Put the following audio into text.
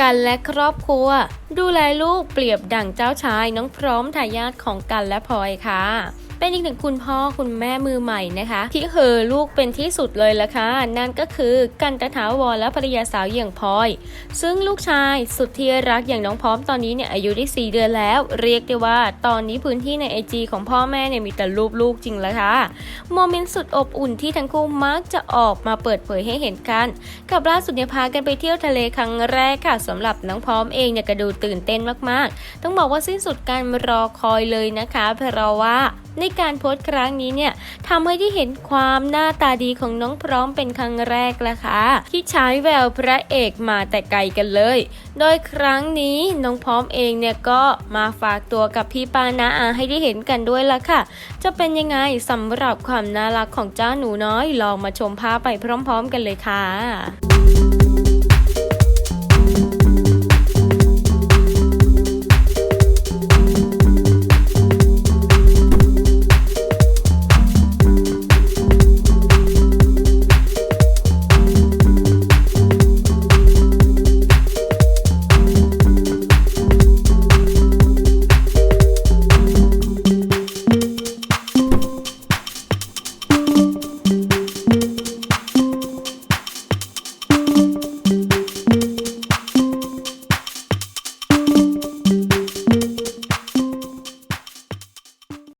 กันและครอบครัว ดูแลลูกเปรียบดั่งเจ้าชายน้องพร้อมทายาทของกันและพลอยค่ะ เป็นอีกหนึ่งคุณพ่อคุณแม่มือใหม่นะคะ ที่เหอลูกเป็นที่สุดเลยละค่ะนั่นก็คือกันตถาวรและภรรยาสาวอย่างพลอย ซึ่งลูกชายสุดที่รักอย่างน้องพร้อมตอนนี้เนี่ยอายุได้4เดือนแล้ว เรียกได้ว่าตอนนี้พื้นที่ในไอจีของพ่อแม่เนี่ยมีแต่รูปลูกจริงล้วค่ะโมเมนต์สุดอบอุ่นที่ทั้งคู่มักจะออกมาเปิดเผยให้เห็นกัน กับล่าสุดเนี่ยพากันไปเที่ยวทะเลครั้งแรกค่ะสำหรับน้องพร้อมเองเนี่ยก็ดูตื่นเต้นมากๆ ต้องบอกว่าสิ้นสุดการรอคอยเลยนะคะเพราะว่าในการโพสต์ครั้งนี้เนี่ยทำให้ที่เห็นความหน้าตาดีของน้องพร้อมเป็นครั้งแรกละค่ะที่ใช้แววพระเอกมาแต่ไกลกันเลย โดยครั้งนี้น้องพร้อมเองเนี่ยก็มาฝากตัวกับพี่ปานาอาให้ได้เห็นกันด้วยละค่ะ จะเป็นยังไงสำหรับความน่ารักของเจ้าหนูน้อยลองมาชมภาพไปพร้อม ๆ กันเลยค่ะ